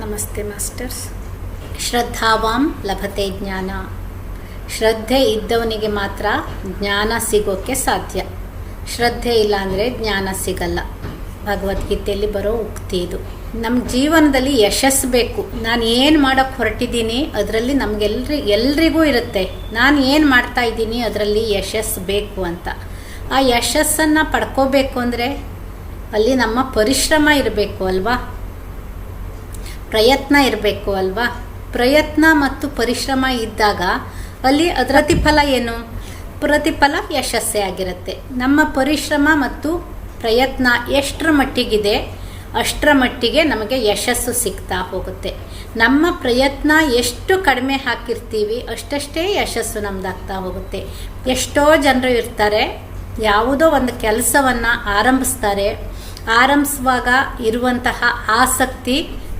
ನಮಸ್ತೆ, ಮಾಸ್ಟರ್ಸ್. ಶ್ರದ್ಧಾವಾಂ ಲಭತೆ ಜ್ಞಾನ. ಶ್ರದ್ಧೆ ಇದ್ದವನಿಗೆ ಮಾತ್ರ ಜ್ಞಾನ ಸಿಗೋಕ್ಕೆ ಸಾಧ್ಯ. ಶ್ರದ್ಧೆ ಇಲ್ಲ ಅಂದರೆ ಜ್ಞಾನ ಸಿಗಲ್ಲ. ಭಗವದ್ಗೀತೆಯಲ್ಲಿ ಬರೋ ಉಕ್ತಿ ಇದು. ನಮ್ಮ ಜೀವನದಲ್ಲಿ ಯಶಸ್ಸು ಬೇಕು. ನಾನು ಏನು ಮಾಡೋಕ್ಕೆ ಹೊರಟಿದ್ದೀನಿ ಅದರಲ್ಲಿ ನಮಗೆಲ್ರಿ, ಎಲ್ರಿಗೂ ಇರುತ್ತೆ. ನಾನು ಏನು ಮಾಡ್ತಾ ಇದ್ದೀನಿ ಅದರಲ್ಲಿ ಯಶಸ್ಸು ಬೇಕು ಅಂತ. ಆ ಯಶಸ್ಸನ್ನು ಪಡ್ಕೋಬೇಕು ಅಂದರೆ ಅಲ್ಲಿ ನಮ್ಮ ಪರಿಶ್ರಮ ಇರಬೇಕು ಅಲ್ವಾ? ಪ್ರಯತ್ನ ಇರಬೇಕು ಅಲ್ವಾ? ಪ್ರಯತ್ನ ಮತ್ತು ಪರಿಶ್ರಮ ಇದ್ದಾಗ ಅಲ್ಲಿ ಅದರ ಪ್ರತಿಫಲ ಏನು? ಪ್ರತಿಫಲ ಯಶಸ್ಸೇ ಆಗಿರುತ್ತೆ. ನಮ್ಮ ಪರಿಶ್ರಮ ಮತ್ತು ಪ್ರಯತ್ನ ಎಷ್ಟರ ಮಟ್ಟಿಗಿದೆ, ಅಷ್ಟರ ಮಟ್ಟಿಗೆ ನಮಗೆ ಯಶಸ್ಸು ಸಿಗ್ತಾ ಹೋಗುತ್ತೆ. ನಮ್ಮ ಪ್ರಯತ್ನ ಎಷ್ಟು ಕಡಿಮೆ ಹಾಕಿರ್ತೀವಿ, ಅಷ್ಟಷ್ಟೇ ಯಶಸ್ಸು ನಮ್ದಾಗ್ತಾ ಹೋಗುತ್ತೆ. ಎಷ್ಟೋ ಜನರು ಇರ್ತಾರೆ, ಯಾವುದೋ ಒಂದು ಕೆಲಸವನ್ನು ಆರಂಭಿಸ್ತಾರೆ. ಆರಂಭಿಸುವಾಗ ಇರುವಂತಹ ಆಸಕ್ತಿ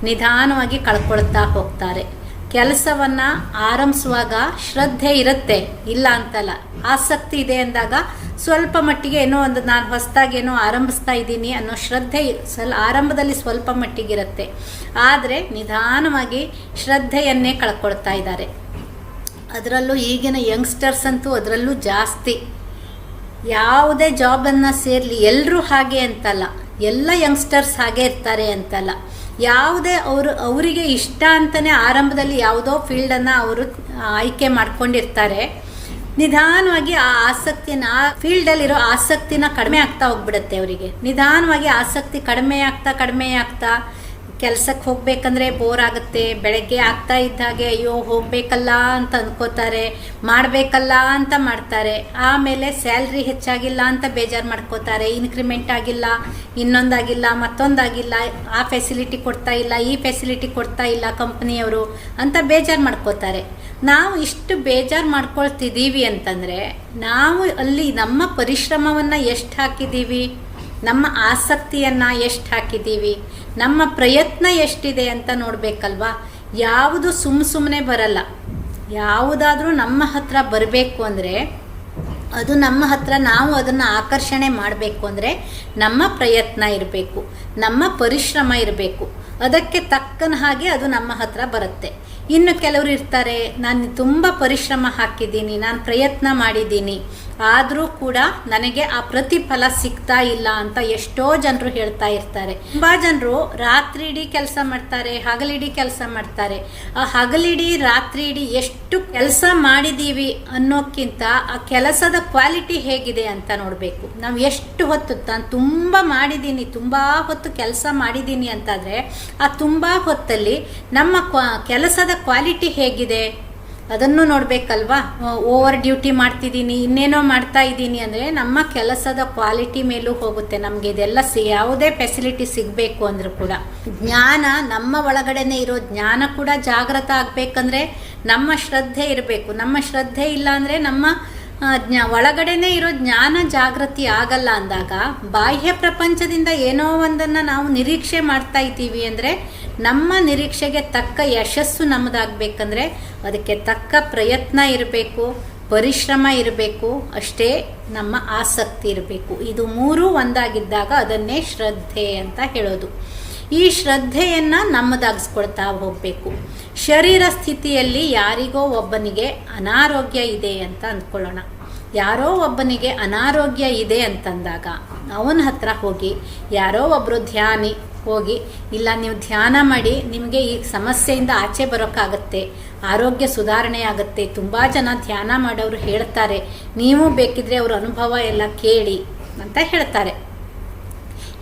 ನಿಧಾನವಾಗಿ ಕಳ್ಕೊಳ್ತಾ ಹೋಗ್ತಾರೆ. ಕೆಲಸವನ್ನು ಆರಂಭಿಸುವಾಗ ಶ್ರದ್ಧೆ ಇರುತ್ತೆ. ಇಲ್ಲ ಅಂತಲ್ಲ, ಆಸಕ್ತಿ ಇದೆ ಅಂದಾಗ ಸ್ವಲ್ಪ ಮಟ್ಟಿಗೆ ಏನೋ ಒಂದು ನಾನು ಹೊಸದಾಗಿ ಏನೋ ಆರಂಭಿಸ್ತಾ ಇದ್ದೀನಿ ಅನ್ನೋ ಶ್ರದ್ಧೆ ಸ್ವಲ್ಪ ಆರಂಭದಲ್ಲಿ ಸ್ವಲ್ಪ ಮಟ್ಟಿಗಿರುತ್ತೆ. ಆದರೆ ನಿಧಾನವಾಗಿ ಶ್ರದ್ಧೆಯನ್ನೇ ಕಳ್ಕೊಳ್ತಾ ಇದ್ದಾರೆ. ಅದರಲ್ಲೂ ಈಗಿನ ಯಂಗ್ಸ್ಟರ್ಸ್ ಅಂತೂ ಅದರಲ್ಲೂ ಜಾಸ್ತಿ. ಯಾವುದೇ ಜಾಬನ್ನು ಸೇರಲಿ ಎಲ್ಲರೂ ಹಾಗೆ ಅಂತಲ್ಲ, ಎಲ್ಲ ಯಂಗ್ಸ್ಟರ್ಸ್ ಹಾಗೆ ಇರ್ತಾರೆ ಅಂತಲ್ಲ. ಯಾವುದೇ ಅವರು, ಅವರಿಗೆ ಇಷ್ಟ ಅಂತಲೇ ಆರಂಭದಲ್ಲಿ ಯಾವುದೋ ಫೀಲ್ಡನ್ನು ಅವರು ಆಯ್ಕೆ ಮಾಡ್ಕೊಂಡಿರ್ತಾರೆ. ನಿಧಾನವಾಗಿ ಆ ಆಸಕ್ತಿನ, ಆ ಫೀಲ್ಡಲ್ಲಿರೋ ಆಸಕ್ತಿನ ಕಡಿಮೆ ಆಗ್ತಾ ಹೋಗ್ಬಿಡುತ್ತೆ ಅವರಿಗೆ. ನಿಧಾನವಾಗಿ ಆಸಕ್ತಿ ಕಡಿಮೆ ಆಗ್ತಾ ಕಡಿಮೆ ಆಗ್ತಾ ಕೆಲಸಕ್ಕೆ ಹೋಗ್ಬೇಕಂದ್ರೆ ಬೋರ್ ಆಗುತ್ತೆ. ಬೆಳಗ್ಗೆ ಆಗ್ತಾ ಇದ್ದಾಗೆ ಅಯ್ಯೋ, ಹೋಗ್ಬೇಕಲ್ಲ ಅಂತ ಅನ್ಕೋತಾರೆ. ಮಾಡಬೇಕಲ್ಲ ಅಂತ ಮಾಡ್ತಾರೆ. ಆಮೇಲೆ ಸ್ಯಾಲ್ರಿ ಹೆಚ್ಚಾಗಿಲ್ಲ ಅಂತ ಬೇಜಾರು ಮಾಡ್ಕೋತಾರೆ. ಇನ್ಕ್ರಿಮೆಂಟ್ ಆಗಿಲ್ಲ, ಇನ್ನೊಂದಾಗಿಲ್ಲ, ಮತ್ತೊಂದಾಗಿಲ್ಲ, ಆ ಫೆಸಿಲಿಟಿ ಕೊಡ್ತಾ ಇಲ್ಲ, ಈ ಫೆಸಿಲಿಟಿ ಕೊಡ್ತಾ ಇಲ್ಲ ಕಂಪ್ನಿಯವರು ಅಂತ ಬೇಜಾರು ಮಾಡ್ಕೋತಾರೆ. ನಾವು ಇಷ್ಟು ಬೇಜಾರು ಮಾಡ್ಕೊಳ್ತಿದ್ದೀವಿ ಅಂತಂದರೆ, ನಾವು ಅಲ್ಲಿ ನಮ್ಮ ಪರಿಶ್ರಮವನ್ನು ಎಷ್ಟು ಹಾಕಿದ್ದೀವಿ ನಮ್ಮ ಆಸಕ್ತಿಯನ್ನು ಎಷ್ಟು ಹಾಕಿದ್ದೀವಿ? ನಮ್ಮ ಪ್ರಯತ್ನ ಎಷ್ಟಿದೆ ಅಂತ ನೋಡಬೇಕಲ್ವಾ? ಯಾವುದು ಸುಮ್ಮ ಸುಮ್ಮನೆ ಬರಲ್ಲ. ಯಾವುದಾದ್ರೂ ನಮ್ಮ ಹತ್ರ ಬರಬೇಕು ಅಂದರೆ ಅದು ನಮ್ಮ ಹತ್ರ ನಾವು ಅದನ್ನು ಆಕರ್ಷಣೆ ಮಾಡಬೇಕು ಅಂದರೆ ನಮ್ಮ ಪ್ರಯತ್ನ ಇರಬೇಕು, ನಮ್ಮ ಪರಿಶ್ರಮ ಇರಬೇಕು. ಅದಕ್ಕೆ ತಕ್ಕನ ಹಾಗೆ ಅದು ನಮ್ಮ ಹತ್ರ ಬರುತ್ತೆ. ಇನ್ನು ಕೆಲವರು ಇರ್ತಾರೆ, ನಾನು ತುಂಬ ಪರಿಶ್ರಮ ಹಾಕಿದ್ದೀನಿ, ನಾನು ಪ್ರಯತ್ನ ಮಾಡಿದ್ದೀನಿ ಆದರೂ ಕೂಡ ನನಗೆ ಆ ಪ್ರತಿಫಲ ಸಿಗ್ತಾ ಇಲ್ಲ ಅಂತ ಎಷ್ಟೋ ಜನರು ಹೇಳ್ತಾ ಇರ್ತಾರೆ. ತುಂಬ ಜನರು ರಾತ್ರಿ ಇಡೀ ಕೆಲಸ ಮಾಡ್ತಾರೆ, ಹಗಲಿಡೀ ಕೆಲಸ ಮಾಡ್ತಾರೆ. ಆ ಹಗಲಿಡೀ ರಾತ್ರಿ ಇಡೀ ಎಷ್ಟು ಕೆಲಸ ಮಾಡಿದ್ದೀವಿ ಅನ್ನೋಕ್ಕಿಂತ ಆ ಕೆಲಸದ ಕ್ವಾಲಿಟಿ ಹೇಗಿದೆ ಅಂತ ನೋಡಬೇಕು. ನಾವು ಎಷ್ಟು ಹೊತ್ತು ತಾನು ತುಂಬ ಮಾಡಿದ್ದೀನಿ, ತುಂಬ ಹೊತ್ತು ಕೆಲಸ ಮಾಡಿದ್ದೀನಿ ಅಂತಾದರೆ, ಆ ತುಂಬ ಹೊತ್ತಲ್ಲಿ ನಮ್ಮ ಕೆಲಸದ ಕ್ವಾಲಿಟಿ ಹೇಗಿದೆ? ಅದನ್ನು ನೋಡಬೇಕಲ್ವಾ? ಓವರ್ ಡ್ಯೂಟಿ ಮಾಡ್ತಿದ್ದೀನಿ, ಇನ್ನೇನೋ ಮಾಡ್ತಾ ಇದ್ದೀನಿ ಅಂದರೆ ನಮ್ಮ ಕೆಲಸದ ಕ್ವಾಲಿಟಿ ಮೇಲೂ ಹೋಗುತ್ತೆ ನಮಗೆ. ಇದೆಲ್ಲ ಸಿ ಯಾವುದೇ ಫೆಸಿಲಿಟಿ ಸಿಗಬೇಕು ಅಂದರೂ ಕೂಡ. ಜ್ಞಾನ ನಮ್ಮ ಒಳಗಡೆನೆ ಇರೋ ಜ್ಞಾನ ಕೂಡ ಜಾಗೃತ ಆಗಬೇಕಂದ್ರೆ ನಮ್ಮ ಶ್ರದ್ಧೆ ಇರಬೇಕು. ನಮ್ಮ ಶ್ರದ್ಧೆ ಇಲ್ಲ ಅಂದರೆ ನಮ್ಮ ಜ್ಞಾ, ಒಳಗಡೆನೇ ಇರೋ ಜ್ಞಾನ ಜಾಗೃತಿ ಆಗಲ್ಲ ಅಂದಾಗ ಬಾಹ್ಯ ಪ್ರಪಂಚದಿಂದ ಏನೋ ಒಂದನ್ನು ನಾವು ನಿರೀಕ್ಷೆ ಮಾಡ್ತಾ ಇದ್ದೀವಿ ಅಂದರೆ ನಮ್ಮ ನಿರೀಕ್ಷೆಗೆ ತಕ್ಕ ಯಶಸ್ಸು ನಮ್ಮದಾಗಬೇಕಂದ್ರೆ ಅದಕ್ಕೆ ತಕ್ಕ ಪ್ರಯತ್ನ ಇರಬೇಕು, ಪರಿಶ್ರಮ ಇರಬೇಕು, ಅಷ್ಟೇ ನಮ್ಮ ಆಸಕ್ತಿ ಇರಬೇಕು. ಇದು ಮೂರೂ ಒಂದಾಗಿದ್ದಾಗ ಅದನ್ನೇ ಶ್ರದ್ಧೆ ಅಂತ ಹೇಳೋದು. ಈ ಶ್ರದ್ಧೆಯನ್ನು ನಮ್ಮದಾಗಿಸ್ಕೊಳ್ತಾ ಹೋಗಬೇಕು. ಶರೀರ ಸ್ಥಿತಿಯಲ್ಲಿ ಯಾರಿಗೋ ಒಬ್ಬನಿಗೆ ಅನಾರೋಗ್ಯ ಇದೆ ಅಂತ ಅಂದ್ಕೊಳ್ಳೋಣ. ಯಾರೋ ಒಬ್ಬನಿಗೆ ಅನಾರೋಗ್ಯ ಇದೆ ಅಂತಂದಾಗ ಅವನ ಹತ್ರ ಹೋಗಿ, ಯಾರೋ ಒಬ್ಬರು ಧ್ಯಾನಿ ಹೋಗಿ, ಇಲ್ಲ ನೀವು ಧ್ಯಾನ ಮಾಡಿ, ನಿಮಗೆ ಈ ಸಮಸ್ಯೆಯಿಂದ ಆಚೆ ಬರೋಕ್ಕಾಗತ್ತೆ, ಆರೋಗ್ಯ ಸುಧಾರಣೆ ಆಗುತ್ತೆ, ತುಂಬ ಜನ ಧ್ಯಾನ ಮಾಡೋರು ಹೇಳ್ತಾರೆ, ನೀವು ಬೇಕಿದ್ರೆ ಅವ್ರ ಅನುಭವ ಎಲ್ಲ ಕೇಳಿ ಅಂತ ಹೇಳ್ತಾರೆ.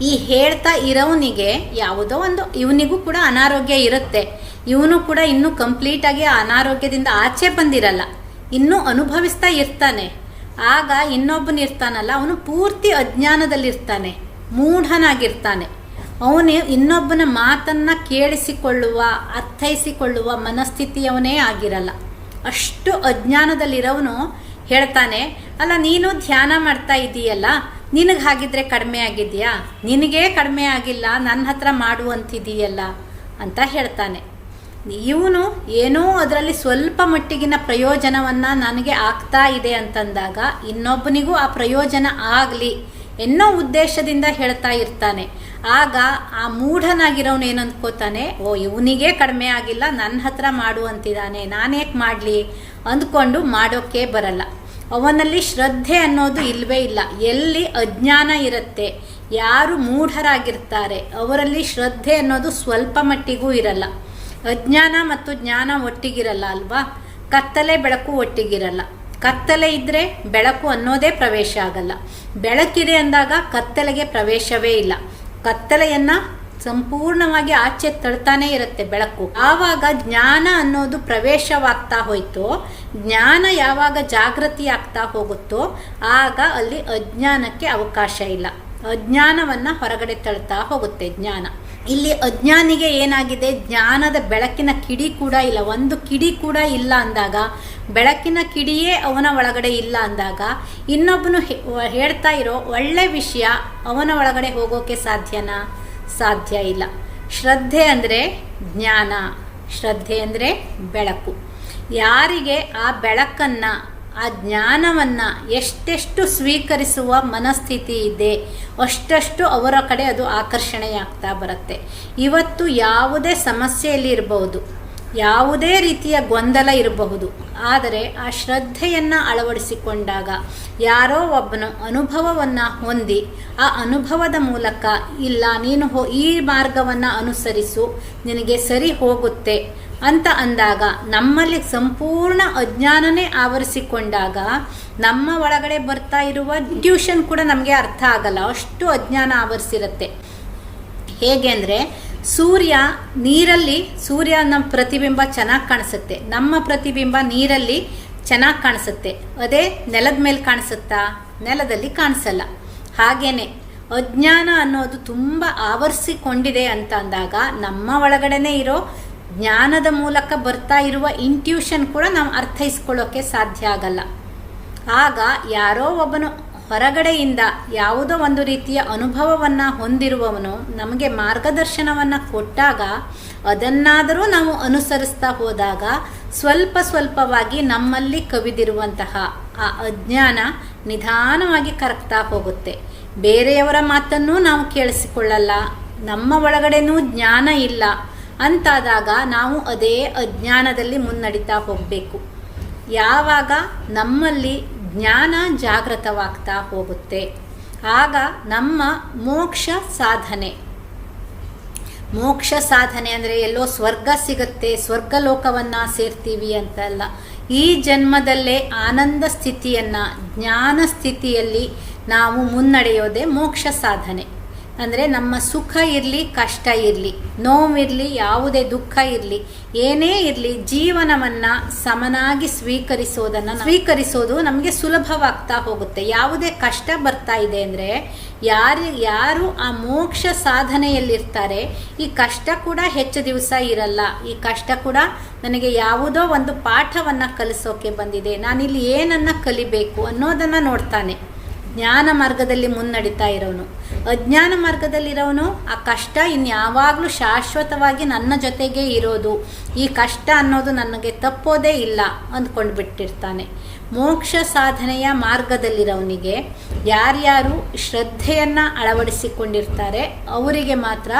ಈ ಹೇಳ್ತಾ ಇರೋವನಿಗೆ ಯಾವುದೋ ಒಂದು, ಇವನಿಗೂ ಕೂಡ ಅನಾರೋಗ್ಯ ಇರುತ್ತೆ. ಇವನು ಕೂಡ ಇನ್ನೂ ಕಂಪ್ಲೀಟಾಗಿ ಅನಾರೋಗ್ಯದಿಂದ ಆಚೆ ಬಂದಿರಲ್ಲ. ಇನ್ನೂ ಅನುಭವಿಸ್ತಾ ಇರ್ತಾನೆ. ಆಗ ಇನ್ನೊಬ್ಬನ ಇರ್ತಾನಲ್ಲ, ಅವನು ಪೂರ್ತಿ ಅಜ್ಞಾನದಲ್ಲಿರ್ತಾನೆ. ಮೂಢನಾಗಿರ್ತಾನೆ. ಅವನು ಇನ್ನೊಬ್ಬನ ಮಾತನ್ನು ಕೇಳಿಸಿಕೊಳ್ಳುವ, ಅರ್ಥೈಸಿಕೊಳ್ಳುವ ಮನಸ್ಥಿತಿಯವನೇ ಆಗಿರಲ್ಲ. ಅಷ್ಟು ಅಜ್ಞಾನದಲ್ಲಿರೋವನು ಹೇಳ್ತಾನೆ, ಅಲ್ಲ, ನೀನು ಧ್ಯಾನ ಮಾಡ್ತಾ ಇದ್ದೀಯಲ್ಲ ನಿನಗೆ ಹಾಗಿದ್ರೆ ಕಡಿಮೆ ಆಗಿದೆಯಾ? ನಿನಗೇ ಕಡಿಮೆ ಆಗಿಲ್ಲ ನನ್ನ ಹತ್ರ ಮಾಡುವಂತಿದೀಯಲ್ಲ ಅಂತ ಹೇಳ್ತಾನೆ. ಇವನು ಏನೋ ಅದರಲ್ಲಿ ಸ್ವಲ್ಪ ಮಟ್ಟಿಗಿನ ಪ್ರಯೋಜನವನ್ನು ನನಗೆ ಆಗ್ತಾ ಇದೆ ಅಂತಂದಾಗ ಇನ್ನೊಬ್ಬನಿಗೂ ಆ ಪ್ರಯೋಜನ ಆಗಲಿ ಎನ್ನೋ ಉದ್ದೇಶದಿಂದ ಹೇಳ್ತಾ ಇರ್ತಾನೆ. ಆಗ ಆ ಮೂಢನಾಗಿರೋನು ಏನು ಓ, ಇವನಿಗೆ ಕಡಿಮೆ ಆಗಿಲ್ಲ ನನ್ನ ಹತ್ರ ಮಾಡು ಅಂತಿದ್ದಾನೆ ನಾನೇಕೆ ಮಾಡಲಿ? ಅಂದ್ಕೊಂಡು ಮಾಡೋಕ್ಕೆ ಬರಲ್ಲ. ಅವನಲ್ಲಿ ಶ್ರದ್ಧೆ ಅನ್ನೋದು ಇಲ್ಲವೇ ಇಲ್ಲ. ಎಲ್ಲಿ ಅಜ್ಞಾನ ಇರುತ್ತೆ, ಯಾರು ಮೂಢರಾಗಿರ್ತಾರೆ, ಅವರಲ್ಲಿ ಶ್ರದ್ಧೆ ಅನ್ನೋದು ಸ್ವಲ್ಪ ಮಟ್ಟಿಗೂ ಇರಲ್ಲ. ಅಜ್ಞಾನ ಮತ್ತು ಜ್ಞಾನ ಒಟ್ಟಿಗಿರಲ್ಲ ಅಲ್ವಾ? ಕತ್ತಲೆ ಬೆಳಕು ಒಟ್ಟಿಗಿರಲ್ಲ. ಕತ್ತಲೆ ಇದ್ದರೆ ಬೆಳಕು ಅನ್ನೋದೇ ಪ್ರವೇಶ ಆಗಲ್ಲ. ಬೆಳಕಿದೆ ಅಂದಾಗ ಕತ್ತಲೆಗೆ ಪ್ರವೇಶವೇ ಇಲ್ಲ. ಕತ್ತಲೆಯನ್ನ ಸಂಪೂರ್ಣವಾಗಿ ಆಚೆ ತಳ್ತಾನೆ ಇರುತ್ತೆ ಬೆಳಕು. ಆವಾಗ ಜ್ಞಾನ ಅನ್ನೋದು ಪ್ರವೇಶವಾಗ್ತಾ ಹೋಯ್ತೋ. ಜ್ಞಾನ ಯಾವಾಗ ಜಾಗೃತಿ ಆಗ್ತಾ ಹೋಗುತ್ತೋ ಆಗ ಅಲ್ಲಿ ಅಜ್ಞಾನಕ್ಕೆ ಅವಕಾಶ ಇಲ್ಲ. ಅಜ್ಞಾನವನ್ನು ಹೊರಗಡೆ ತಳ್ತಾ ಹೋಗುತ್ತೆ ಜ್ಞಾನ. ಇಲ್ಲಿ ಅಜ್ಞಾನಿಗೆ ಏನಾಗಿದೆ? ಜ್ಞಾನದ ಬೆಳಕಿನ ಕಿಡಿ ಕೂಡ ಇಲ್ಲ. ಒಂದು ಕಿಡಿ ಕೂಡ ಇಲ್ಲ ಅಂದಾಗ, ಬೆಳಕಿನ ಕಿಡಿಯೇ ಅವನ ಒಳಗಡೆ ಇಲ್ಲ ಅಂದಾಗ, ಇನ್ನೊಬ್ಬನು ಹೇಳ್ತಾ ಇರೋ ಒಳ್ಳೆ ವಿಷಯ ಅವನ ಒಳಗಡೆ ಹೋಗೋಕೆ ಸಾಧ್ಯನಾ? ಸಾಧ್ಯ ಇಲ್ಲ. ಶ್ರದ್ಧೆ ಅಂದರೆ ಜ್ಞಾನ, ಶ್ರದ್ಧೆ ಅಂದರೆ ಬೆಳಕು. ಯಾರಿಗೆ ಆ ಬೆಳಕನ್ನು, ಆ ಜ್ಞಾನವನ್ನು ಎಷ್ಟೆಷ್ಟು ಸ್ವೀಕರಿಸುವ ಮನಸ್ಥಿತಿ ಇದೆ, ಅಷ್ಟಷ್ಟು ಅವರ ಕಡೆ ಅದು ಆಕರ್ಷಣೆಯಾಗ್ತಾ ಬರುತ್ತೆ. ಇವತ್ತು ಯಾವುದೇ ಸಮಸ್ಯೆಯಲ್ಲಿ ಇರಬಹುದು ಯಾವುದೇ ರೀತಿಯ ಗೊಂದಲ ಇರಬಹುದು. ಆದರೆ ಆ ಶ್ರದ್ಧೆಯನ್ನು ಅಳವಡಿಸಿಕೊಂಡಾಗ ಯಾರೋ ಒಬ್ಬನು ಅನುಭವವನ್ನು ಹೊಂದಿ ಆ ಅನುಭವದ ಮೂಲಕ ಇಲ್ಲ ನೀನು ಹೋ ಈ ಮಾರ್ಗವನ್ನು ಅನುಸರಿಸು, ನಿನಗೆ ಸರಿ ಹೋಗುತ್ತೆ ಅಂತ ಅಂದಾಗ ನಮ್ಮಲ್ಲಿ ಸಂಪೂರ್ಣ ಅಜ್ಞಾನನೇ ಆವರಿಸಿಕೊಂಡಾಗ ನಮ್ಮ ಒಳಗಡೆ ಬರ್ತಾ ಇರುವ ಟ್ಯೂಷನ್ ಕೂಡ ನಮಗೆ ಅರ್ಥ ಆಗಲ್ಲ. ಅಷ್ಟು ಅಜ್ಞಾನ ಆವರಿಸಿರುತ್ತೆ. ಹೇಗೆ ಅಂದರೆ ಸೂರ್ಯ ನೀರಲ್ಲಿ ಸೂರ್ಯನ ಪ್ರತಿಬಿಂಬ ಚೆನ್ನಾಗಿ ಕಾಣಿಸುತ್ತೆ. ನಮ್ಮ ಪ್ರತಿಬಿಂಬ ನೀರಲ್ಲಿ ಚೆನ್ನಾಗಿ ಕಾಣಿಸುತ್ತೆ. ಅದೇ ನೆಲದ ಮೇಲೆ ಕಾಣಿಸುತ್ತಾ? ನೆಲದಲ್ಲಿ ಕಾಣಿಸಲ್ಲ. ಹಾಗೇನೆ ಅಜ್ಞಾನ ಅನ್ನೋದು ತುಂಬ ಆವರಿಸಿಕೊಂಡಿದೆ ಅಂತ ಅಂದಾಗ ನಮ್ಮ ಒಳಗಡೆನೇ ಇರೋ ಜ್ಞಾನದ ಮೂಲಕ ಬರ್ತಾ ಇರುವ ಇಂಟ್ಯೂಷನ್ ಕೂಡ ನಾವು ಅರ್ಥೈಸ್ಕೊಳ್ಳೋಕ್ಕೆ ಸಾಧ್ಯ ಆಗಲ್ಲ. ಆಗ ಯಾರೋ ಒಬ್ಬನು ಹೊರಗಡೆಯಿಂದ ಯಾವುದೋ ಒಂದು ರೀತಿಯ ಅನುಭವವನ್ನು ಹೊಂದಿರುವವನು ನಮಗೆ ಮಾರ್ಗದರ್ಶನವನ್ನು ಕೊಟ್ಟಾಗ ಅದನ್ನಾದರೂ ನಾವು ಅನುಸರಿಸ್ತಾ ಹೋದಾಗ ಸ್ವಲ್ಪ ಸ್ವಲ್ಪವಾಗಿ ನಮ್ಮಲ್ಲಿ ಕವಿದಿರುವಂತಹ ಆ ಅಜ್ಞಾನ ನಿಧಾನವಾಗಿ ಕರಗ್ತಾ ಹೋಗುತ್ತೆ. ಬೇರೆಯವರ ಮಾತನ್ನು ನಾವು ಕೇಳಿಸಿಕೊಳ್ಳಲ್ಲ, ನಮ್ಮ ಒಳಗಡೆನೂ ಜ್ಞಾನ ಇಲ್ಲ ಅಂತಾದಾಗ ನಾವು ಅದೇ ಅಜ್ಞಾನದಲ್ಲಿ ಮುನ್ನಡೀತಾ ಹೋಗಬೇಕು. ಯಾವಾಗ ನಮ್ಮಲ್ಲಿ ಜ್ಞಾನ ಜಾಗೃತವಾಗ್ತಾ ಹೋಗುತ್ತೆ. ಆಗ ನಮ್ಮ ಮೋಕ್ಷ ಸಾಧನೆ. ಮೋಕ್ಷ ಸಾಧನೆ ಅಂದರೆ ಎಲ್ಲೋ ಸ್ವರ್ಗ ಸಿಗುತ್ತೆ ಸ್ವರ್ಗ ಲೋಕವನ್ನು ಸೇರ್ತೀವಿ ಅಂತಲ್ಲ. ಈ ಜನ್ಮದಲ್ಲೇ ಆನಂದ ಸ್ಥಿತಿಯನ್ನು, ಜ್ಞಾನ ಸ್ಥಿತಿಯಲ್ಲಿ ನಾವು ಮುನ್ನಡೆಯೋದೇ ಮೋಕ್ಷ ಸಾಧನೆ. ಅಂದರೆ ನಮ್ಮ ಸುಖ ಇರಲಿ, ಕಷ್ಟ ಇರಲಿ, ನೋವಿರಲಿ, ಯಾವುದೇ ದುಃಖ ಇರಲಿ, ಏನೇ ಇರಲಿ, ಜೀವನವನ್ನು ಸಮನಾಗಿ ಸ್ವೀಕರಿಸೋದನ್ನು ಸ್ವೀಕರಿಸೋದು ನಮಗೆ ಸುಲಭವಾಗ್ತಾ ಹೋಗುತ್ತೆ. ಯಾವುದೇ ಕಷ್ಟ ಬರ್ತಾ ಇದೆ ಅಂದರೆ ಯಾರು ಯಾರು ಆ ಮೋಕ್ಷ ಸಾಧನೆಯಲ್ಲಿರ್ತಾರೆ, ಈ ಕಷ್ಟ ಕೂಡ ಹೆಚ್ಚು ದಿವಸ ಇರಲ್ಲ. ಈ ಕಷ್ಟ ಕೂಡ ನನಗೆ ಯಾವುದೋ ಒಂದು ಪಾಠವನ್ನು ಕಲಿಸೋಕೆ ಬಂದಿದೆ. ನಾನಿಲ್ಲಿ ಏನನ್ನು ಕಲಿಬೇಕು ಅನ್ನೋದನ್ನು ನೋಡ್ತಾನೆ. ಜ್ಞಾನ ಮಾರ್ಗದಲ್ಲಿ ಮುನ್ನಡೀತಾ ಇರೋನು. ಅಜ್ಞಾನ ಮಾರ್ಗದಲ್ಲಿರೋನು, ಆ ಕಷ್ಟ ಇನ್ಯಾವಾಗಲೂ ಶಾಶ್ವತವಾಗಿ ನನ್ನ ಜೊತೆಗೆ ಇರೋದು. ಈ ಕಷ್ಟ ಅನ್ನೋದು ನನಗೆ ತಪ್ಪೋದೇ ಇಲ್ಲ ಅಂದ್ಕೊಂಡು ಬಿಟ್ಟಿರ್ತಾನೆ ಮೋಕ್ಷ ಸಾಧನೆಯ ಮಾರ್ಗದಲ್ಲಿರೋನಿಗೆ ಯಾರ್ಯಾರು ಶ್ರದ್ಧೆಯನ್ನು ಅಳವಡಿಸಿಕೊಂಡಿರ್ತಾರೆ, ಅವರಿಗೆ ಮಾತ್ರ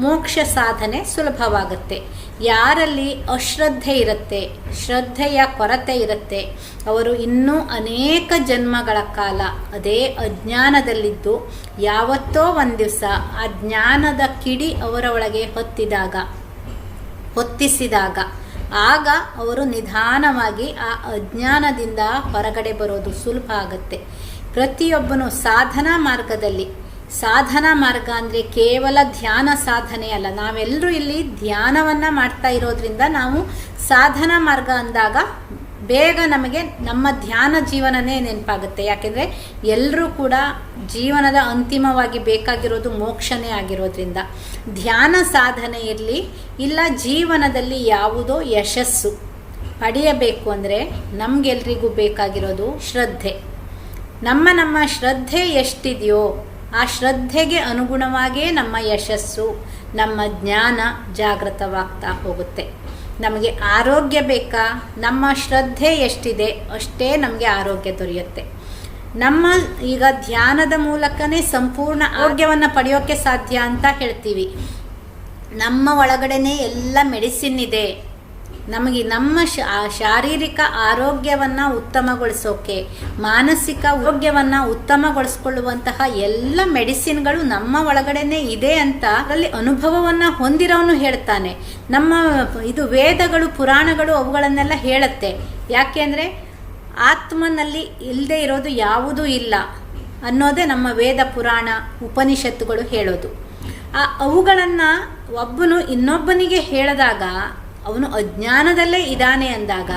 ಮೋಕ್ಷ ಸಾಧನೆ ಸುಲಭವಾಗುತ್ತೆ. ಯಾರಲ್ಲಿ ಅಶ್ರದ್ಧೆ ಇರುತ್ತೆ, ಶ್ರದ್ಧೆಯ ಕೊರತೆ ಇರುತ್ತೆ, ಅವರು ಇನ್ನೂ ಅನೇಕ ಜನ್ಮಗಳ ಕಾಲ ಅದೇ ಅಜ್ಞಾನದಲ್ಲಿದ್ದು, ಯಾವತ್ತೋ ಒಂದು ದಿವಸ ಆ ಜ್ಞಾನದ ಕಿಡಿ ಅವರ ಒಳಗೆ ಹೊತ್ತಿದಾಗ, ಹೊತ್ತಿಸಿದಾಗ ಆಗ ಅವರು ನಿಧಾನವಾಗಿ ಆ ಅಜ್ಞಾನದಿಂದ ಹೊರಗಡೆ ಬರೋದು ಸುಲಭ ಆಗುತ್ತೆ. ಪ್ರತಿಯೊಬ್ಬನು ಸಾಧನಾ ಮಾರ್ಗದಲ್ಲಿ, ಸಾಧನಾ ಮಾರ್ಗ ಅಂದರೆ ಕೇವಲ ಧ್ಯಾನ ಸಾಧನೆ ಅಲ್ಲ. ನಾವೆಲ್ಲರೂ ಇಲ್ಲಿ ಧ್ಯಾನವನ್ನು ಮಾಡ್ತಾ ಇರೋದ್ರಿಂದ ನಾವು ಸಾಧನಾ ಮಾರ್ಗ ಅಂದಾಗ ಬೇಗ ನಮಗೆ ನಮ್ಮ ಧ್ಯಾನ ಜೀವನನೇ ನೆನಪಾಗುತ್ತೆ. ಯಾಕೆಂದರೆ ಎಲ್ಲರೂ ಕೂಡ ಜೀವನದ ಅಂತಿಮವಾಗಿ ಬೇಕಾಗಿರೋದು ಮೋಕ್ಷನೇ ಆಗಿರೋದ್ರಿಂದ. ಧ್ಯಾನ ಸಾಧನೆಯಲ್ಲಿ ಇಲ್ಲ ಜೀವನದಲ್ಲಿ ಯಾವುದೋ ಯಶಸ್ಸು ಪಡೆಯಬೇಕು ಅಂದರೆ ನಮಗೆಲ್ರಿಗೂ ಬೇಕಾಗಿರೋದು ಶ್ರದ್ಧೆ. ನಮ್ಮ ನಮ್ಮ ಶ್ರದ್ಧೆ ಎಷ್ಟಿದೆಯೋ ಆ ಶ್ರದ್ಧೆಗೆ ಅನುಗುಣವಾಗಿಯೇ ನಮ್ಮ ಯಶಸ್ಸು, ನಮ್ಮ ಜ್ಞಾನ ಜಾಗೃತವಾಗ್ತಾ ಹೋಗುತ್ತೆ. ನಮಗೆ ಆರೋಗ್ಯ ಬೇಕಾ? ನಮ್ಮ ಶ್ರದ್ಧೆ ಎಷ್ಟಿದೆ? ಅಷ್ಟೇ ನಮಗೆ ಆರೋಗ್ಯ ದೊರೆಯುತ್ತೆ. ನಮ್ಮ ಈಗ ಧ್ಯಾನದ ಮೂಲಕನೇ ಸಂಪೂರ್ಣ ಆರೋಗ್ಯವನ್ನು ಪಡೆಯೋಕ್ಕೆ ಸಾಧ್ಯ ಅಂತ ಹೇಳ್ತೀವಿ. ನಮ್ಮ ಒಳಗಡೆನೇ ಎಲ್ಲ ಮೆಡಿಸಿನ್ ಇದೆ. ನಮಗೆ ನಮ್ಮ ಶಾರೀರಿಕ ಆರೋಗ್ಯವನ್ನು ಉತ್ತಮಗೊಳಿಸೋಕೆ, ಮಾನಸಿಕ ಆರೋಗ್ಯವನ್ನು ಉತ್ತಮಗೊಳಿಸ್ಕೊಳ್ಳುವಂತಹ ಎಲ್ಲ ಮೆಡಿಸಿನ್ಗಳು ನಮ್ಮ ಒಳಗಡೆನೆ ಇದೆ ಅಂತ ಅದರಲ್ಲಿ ಅನುಭವವನ್ನು ಹೊಂದಿರೋನು ಹೇಳ್ತಾನೆ. ನಮ್ಮ ಇದು ವೇದಗಳು, ಪುರಾಣಗಳು ಅವುಗಳನ್ನೆಲ್ಲ ಹೇಳುತ್ತೆ. ಯಾಕೆಂದರೆ ಆತ್ಮನಲ್ಲಿ ಇಲ್ಲದೆ ಇರೋದು ಯಾವುದೂ ಇಲ್ಲ ಅನ್ನೋದೇ ನಮ್ಮ ವೇದ, ಪುರಾಣ, ಉಪನಿಷತ್ತುಗಳು ಹೇಳೋದು. ಆ ಅವುಗಳನ್ನು ಒಬ್ಬನು ಇನ್ನೊಬ್ಬನಿಗೆ ಹೇಳಿದಾಗ ಅವನು ಅಜ್ಞಾನದಲ್ಲೇ ಇದ್ದಾನೆ ಅಂದಾಗ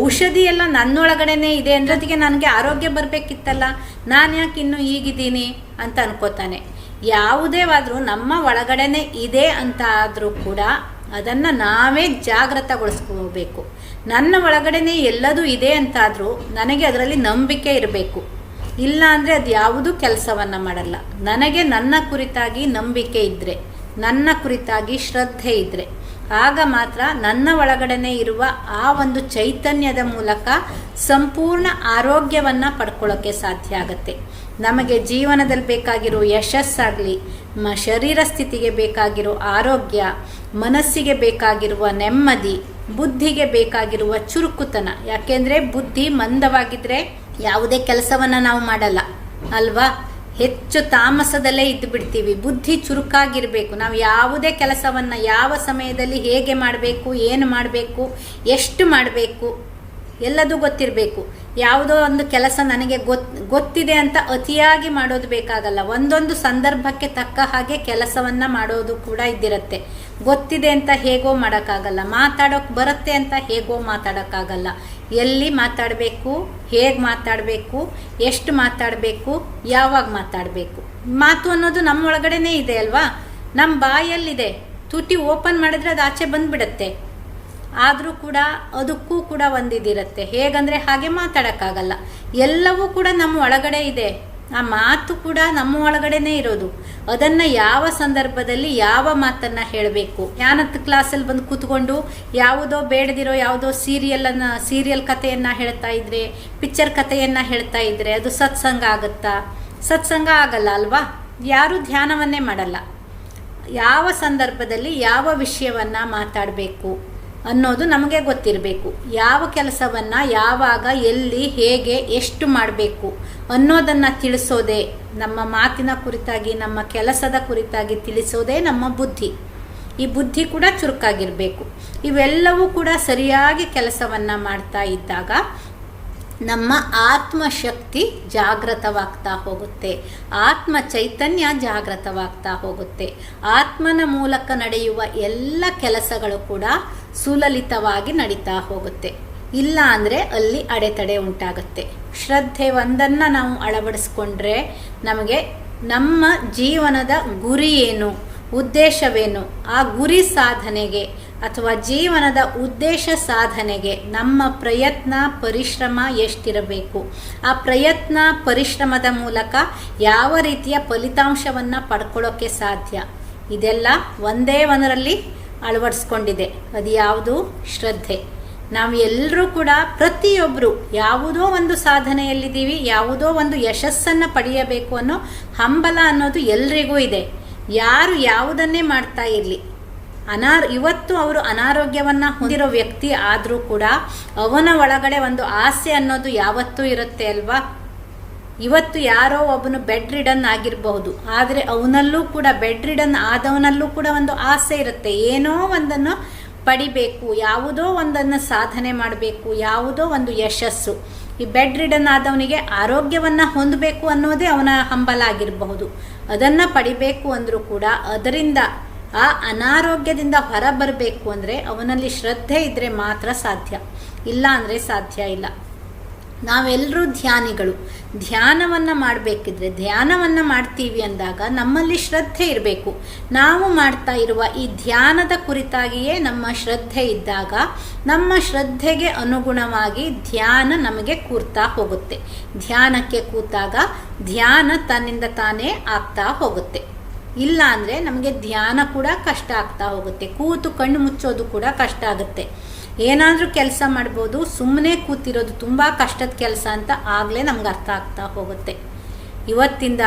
ಔಷಧಿ ಎಲ್ಲ ನನ್ನೊಳಗಡೆನೇ ಇದೆ ಅಂದ್ರೊತ್ತಿಗೆ ನನಗೆ ಆರೋಗ್ಯ ಬರಬೇಕಿತ್ತಲ್ಲ, ನಾನು ಯಾಕೆ ಇನ್ನೂ ಹೀಗಿದ್ದೀನಿ ಅಂತ ಅನ್ಕೋತಾನೆ. ಯಾವುದೇ ಆದರೂ ನಮ್ಮ ಒಳಗಡೆನೆ ಇದೆ ಅಂತ ಆದರೂ ಕೂಡ ಅದನ್ನು ನಾವೇ ಜಾಗೃತಗೊಳಿಸ್ಕೋಬೇಕು ನನ್ನ ಒಳಗಡೆನೆ ಎಲ್ಲದೂ ಇದೆ ಅಂತಾದರೂ ನನಗೆ ಅದರಲ್ಲಿ ನಂಬಿಕೆ ಇರಬೇಕು. ಇಲ್ಲ ಅಂದರೆ ಅದು ಯಾವುದೂ ಕೆಲಸವನ್ನು ಮಾಡಲ್ಲ. ನನಗೆ ನನ್ನ ಕುರಿತಾಗಿ ನಂಬಿಕೆ ಇದ್ದರೆ ನನ್ನ ಕುರಿತಾಗಿ ಶ್ರದ್ಧೆ ಇದ್ದರೆ ಆಗ ಮಾತ್ರ ನನ್ನ ಒಳಗಡೆನೆ ಇರುವ ಆ ಒಂದು ಚೈತನ್ಯದ ಮೂಲಕ ಸಂಪೂರ್ಣ ಆರೋಗ್ಯವನ್ನು ಪಡ್ಕೊಳ್ಳೋಕ್ಕೆ ಸಾಧ್ಯ ಆಗುತ್ತೆ. ನಮಗೆ ಜೀವನದಲ್ಲಿ ಬೇಕಾಗಿರೋ ಯಶಸ್ಸಾಗಲಿ, ಮ ಶರೀರ ಸ್ಥಿತಿಗೆ ಬೇಕಾಗಿರೋ ಆರೋಗ್ಯ, ಮನಸ್ಸಿಗೆ ಬೇಕಾಗಿರುವ ನೆಮ್ಮದಿ, ಬುದ್ಧಿಗೆ ಬೇಕಾಗಿರುವ ಚುರುಕುತನ. ಯಾಕೆಂದರೆ ಬುದ್ಧಿ ಮಂದವಾಗಿದ್ದರೆ ಯಾವುದೇ ಕೆಲಸವನ್ನು ನಾವು ಮಾಡಲ್ಲ. ಅಲ್ವಾ? ಹೆಚ್ಚು ತಾಮಸದಲ್ಲೇ ಇದ್ದು ಬಿಡ್ತೀವಿ ಬುದ್ಧಿ ಚುರುಕಾಗಿರಬೇಕು. ನಾವು ಯಾವುದೇ ಕೆಲಸವನ್ನು ಯಾವ ಸಮಯದಲ್ಲಿ ಹೇಗೆ ಮಾಡಬೇಕು, ಏನು ಮಾಡಬೇಕು, ಎಷ್ಟು ಮಾಡಬೇಕು, ಎಲ್ಲದೂ ಗೊತ್ತಿರಬೇಕು. ಯಾವುದೋ ಒಂದು ಕೆಲಸ ನನಗೆ ಗೊತ್, ಗೊತ್ತಿದೆ ಅಂತ ಅತಿಯಾಗಿ ಮಾಡೋದು ಬೇಕಾಗಲ್ಲ. ಒಂದೊಂದು ಸಂದರ್ಭಕ್ಕೆ ತಕ್ಕ ಹಾಗೆ ಕೆಲಸವನ್ನು ಮಾಡೋದು ಕೂಡ ಇದ್ದಿರುತ್ತೆ. ಗೊತ್ತಿದೆ ಅಂತ ಹೇಗೋ ಮಾಡೋಕ್ಕಾಗಲ್ಲ, ಮಾತಾಡೋಕೆ ಬರುತ್ತೆ ಅಂತ ಹೇಗೋ ಮಾತಾಡೋಕ್ಕಾಗಲ್ಲ. ಎಲ್ಲಿ ಮಾತಾಡಬೇಕು, ಹೇಗೆ ಮಾತಾಡಬೇಕು, ಎಷ್ಟು ಮಾತಾಡಬೇಕು, ಯಾವಾಗ ಮಾತಾಡಬೇಕು. ಮಾತು ಅನ್ನೋದು ನಮ್ಮ ಒಳಗಡೆನೇ ಇದೆ ಅಲ್ವಾ? ನಮ್ಮ ಬಾಯಲ್ಲಿದೆ. ತುಟಿ ಓಪನ್ ಮಾಡಿದ್ರೆ ಅದು ಆಚೆ ಬಂದುಬಿಡತ್ತೆ. ಆದರೂ ಕೂಡ ಅದಕ್ಕೂ ಕೂಡ ಒಂದಿದಿರುತ್ತೆ. ಹೇಗಂದರೆ ಹಾಗೆ ಮಾತಾಡೋಕ್ಕಾಗಲ್ಲ. ಎಲ್ಲವೂ ಕೂಡ ನಮ್ಮ ಒಳಗಡೆ ಇದೆ. ಆ ಮಾತು ಕೂಡ ನಮ್ಮ ಒಳಗಡೆನೇ ಇರೋದು. ಅದನ್ನು ಯಾವ ಸಂದರ್ಭದಲ್ಲಿ ಯಾವ ಮಾತನ್ನು ಹೇಳಬೇಕು? ಜ್ಞಾನದ ಕ್ಲಾಸಲ್ಲಿ ಬಂದು ಕೂತ್ಕೊಂಡು ಯಾವುದೋ ಬೇಡದಿರೋ ಯಾವುದೋ ಸೀರಿಯಲನ್ನು ಸೀರಿಯಲ್ ಕಥೆಯನ್ನ ಹೇಳ್ತಾ ಇದ್ರೆ ಪಿಕ್ಚರ್ ಕಥೆಯನ್ನ ಹೇಳ್ತಾ ಇದ್ರೆ ಅದು ಸತ್ಸಂಗ ಆಗುತ್ತಾ? ಸತ್ಸಂಗ ಆಗಲ್ಲ ಅಲ್ವಾ? ಯಾರೂ ಧ್ಯಾನವನ್ನೇ ಮಾಡಲ್ಲ. ಯಾವ ಸಂದರ್ಭದಲ್ಲಿ ಯಾವ ವಿಷಯವನ್ನು ಮಾತಾಡಬೇಕು? ಅನ್ನೋದು ನಮಗೆ ಗೊತ್ತಿರಬೇಕು. ಯಾವ ಕೆಲಸವನ್ನು ಯಾವಾಗ, ಎಲ್ಲಿ, ಹೇಗೆ, ಎಷ್ಟು ಮಾಡಬೇಕು ಅನ್ನೋದನ್ನು ತಿಳಿಸೋದೇ, ನಮ್ಮ ಮಾತಿನ ಕುರಿತಾಗಿ, ನಮ್ಮ ಕೆಲಸದ ಕುರಿತಾಗಿ ತಿಳಿಸೋದೇ ನಮ್ಮ ಬುದ್ಧಿ. ಈ ಬುದ್ಧಿ ಕೂಡ ಚುರುಕಾಗಿರಬೇಕು. ಇವೆಲ್ಲವೂ ಕೂಡ ಸರಿಯಾಗಿ ಕೆಲಸವನ್ನು ಮಾಡ್ತಾ ಇದ್ದಾಗ ನಮ್ಮ ಆತ್ಮಶಕ್ತಿ ಜಾಗೃತವಾಗ್ತಾ ಹೋಗುತ್ತೆ. ಆತ್ಮ ಚೈತನ್ಯ ಜಾಗೃತವಾಗ್ತಾ ಹೋಗುತ್ತೆ. ಆತ್ಮನ ಮೂಲಕ ನಡೆಯುವ ಎಲ್ಲ ಕೆಲಸಗಳು ಕೂಡ ಸುಲಲಿತವಾಗಿ ನಡೀತಾ ಹೋಗುತ್ತೆ. ಇಲ್ಲ ಅಂದರೆ ಅಲ್ಲಿ ಅಡೆತಡೆ ಉಂಟಾಗುತ್ತೆ. ಶ್ರದ್ಧೆ ಒಂದನ್ನು ನಾವು ಅಳವಡಿಸ್ಕೊಂಡ್ರೆ ನಮಗೆ ನಮ್ಮ ಜೀವನದ ಗುರಿ ಏನು, ಉದ್ದೇಶವೇನು, ಆ ಗುರಿ ಸಾಧನೆಗೆ ಅಥವಾ ಜೀವನದ ಉದ್ದೇಶ ಸಾಧನೆಗೆ ನಮ್ಮ ಪ್ರಯತ್ನ, ಪರಿಶ್ರಮ ಎಷ್ಟಿರಬೇಕು? ಆ ಪ್ರಯತ್ನ, ಪರಿಶ್ರಮದ ಮೂಲಕ ಯಾವ ರೀತಿಯ ಫಲಿತಾಂಶವನ್ನು ಪಡ್ಕೊಳ್ಳೋಕ್ಕೆ ಸಾಧ್ಯ? ಇದೆಲ್ಲ ಒಂದೇ ಒಂದರಲ್ಲಿ ಅಳವಡಿಸ್ಕೊಂಡಿದೆ. ಅದು ಯಾವುದು? ಶ್ರದ್ಧೆ. ನಾವು ಎಲ್ಲರೂ ಕೂಡ ಪ್ರತಿಯೊಬ್ಬರು ಯಾವುದೋ ಒಂದು ಸಾಧನೆಯಲ್ಲಿದ್ದೀವಿ, ಯಾವುದೋ ಒಂದು ಯಶಸ್ಸನ್ನು ಪಡೆಯಬೇಕು ಅನ್ನೋ ಹಂಬಲ ಅನ್ನೋದು ಎಲ್ರಿಗೂ ಇದೆ. ಯಾರು ಯಾವುದನ್ನೇ ಮಾಡ್ತಾ ಇರಲಿ ಅನಾರ್, ಇವತ್ತು ಅವರು ಅನಾರೋಗ್ಯವನ್ನು ಹೊಂದಿರೋ ವ್ಯಕ್ತಿ ಆದರೂ ಕೂಡ ಅವನ ಒಳಗಡೆ ಒಂದು ಆಸೆ ಅನ್ನೋದು ಯಾವತ್ತೂ ಇರುತ್ತೆ ಅಲ್ವಾ? ಇವತ್ತು ಯಾರೋ ಒಬ್ಬನು ಬೆಡ್ ರಿಡನ್ ಆಗಿರಬಹುದು, ಆದರೆ ಅವನಲ್ಲೂ ಕೂಡ ಬೆಡ್ ರಿಡನ್ ಆದವನಲ್ಲೂ ಕೂಡ ಒಂದು ಆಸೆ ಇರುತ್ತೆ. ಏನೋ ಒಂದನ್ನು ಪಡಿಬೇಕು, ಯಾವುದೋ ಒಂದನ್ನು ಸಾಧನೆ ಮಾಡಬೇಕು, ಯಾವುದೋ ಒಂದು ಯಶಸ್ಸು. ಈ ಬೆಡ್ ರಿಡನ್ ಆದವನಿಗೆ ಆರೋಗ್ಯವನ್ನು ಹೊಂದಬೇಕು ಅನ್ನೋದೇ ಅವನ ಹಂಬಲ ಆಗಿರಬಹುದು. ಅದನ್ನು ಪಡಿಬೇಕು ಅಂದರೂ ಕೂಡ ಅದರಿಂದ ಆ ಅನಾರೋಗ್ಯದಿಂದ ಹೊರ ಬರಬೇಕು ಅಂದರೆ ಅವನಲ್ಲಿ ಶ್ರದ್ಧೆ ಇದ್ದರೆ ಮಾತ್ರ ಸಾಧ್ಯ. ಇಲ್ಲ ಅಂದರೆ ಸಾಧ್ಯ ಇಲ್ಲ. ನಾವೆಲ್ಲರೂ ಧ್ಯಾನಿಗಳು. ಧ್ಯಾನವನ್ನು ಮಾಡಬೇಕಿದ್ರೆ ಧ್ಯಾನವನ್ನು ಮಾಡ್ತೀವಿ ಅಂದಾಗ ನಮ್ಮಲ್ಲಿ ಶ್ರದ್ಧೆ ಇರಬೇಕು. ನಾವು ಮಾಡ್ತಾ ಇರುವ ಈ ಧ್ಯಾನದ ಕುರಿತಾಗಿಯೇ ನಮ್ಮ ಶ್ರದ್ಧೆ ಇದ್ದಾಗ ನಮ್ಮ ಶ್ರದ್ಧೆಗೆ ಅನುಗುಣವಾಗಿ ಧ್ಯಾನ ನಮಗೆ ಕೂರ್ತಾ ಹೋಗುತ್ತೆ. ಧ್ಯಾನಕ್ಕೆ ಕೂತಾಗ ಧ್ಯಾನ ತನ್ನಿಂದ ತಾನೇ ಆಗ್ತಾ ಹೋಗುತ್ತೆ. ಇಲ್ಲ ಅಂದರೆ ನಮಗೆ ಧ್ಯಾನ ಕೂಡ ಕಷ್ಟ ಆಗ್ತಾ ಹೋಗುತ್ತೆ. ಕೂತು ಕಣ್ಣು ಮುಚ್ಚೋದು ಕೂಡ ಕಷ್ಟ ಆಗುತ್ತೆ. ಏನಾದರೂ ಕೆಲಸ ಮಾಡ್ಬೋದು ಸುಮ್ಮನೆ ಕೂತಿರೋದು ತುಂಬ ಕಷ್ಟದ ಕೆಲಸ ಅಂತ ಆಗಲೇ ನಮ್ಗೆ ಅರ್ಥ ಆಗ್ತಾ ಹೋಗುತ್ತೆ. ಇವತ್ತಿಂದ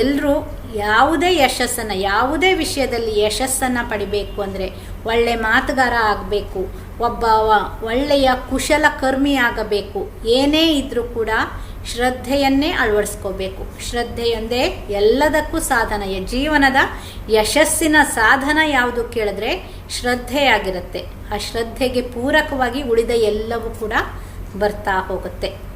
ಎಲ್ಲರೂ ಯಾವುದೇ ಯಶಸ್ಸನ್ನು, ಯಾವುದೇ ವಿಷಯದಲ್ಲಿ ಯಶಸ್ಸನ್ನು ಪಡಿಬೇಕು ಅಂದರೆ ಒಳ್ಳೆ ಮಾತುಗಾರ ಆಗಬೇಕು, ಒಬ್ಬ ಒಳ್ಳೆಯ ಕುಶಲಕರ್ಮಿ ಆಗಬೇಕು, ಏನೇ ಇದ್ದರೂ ಕೂಡ ಶ್ರದ್ಧೆಯನ್ನೇ ಅಳವಡಿಸ್ಕೋಬೇಕು. ಶ್ರದ್ಧೆಯೊಂದೇ ಎಲ್ಲದಕ್ಕೂ ಸಾಧನ. ಜೀವನದ ಯಶಸ್ಸಿನ ಸಾಧನ ಯಾವುದು ಕೇಳಿದ್ರೆ ಶ್ರದ್ಧೆಯಾಗಿರುತ್ತೆ. ಆ ಶ್ರದ್ಧೆಗೆ ಪೂರಕವಾಗಿ ಉಳಿದ ಎಲ್ಲವೂ ಕೂಡ ಬರ್ತಾ ಹೋಗುತ್ತೆ.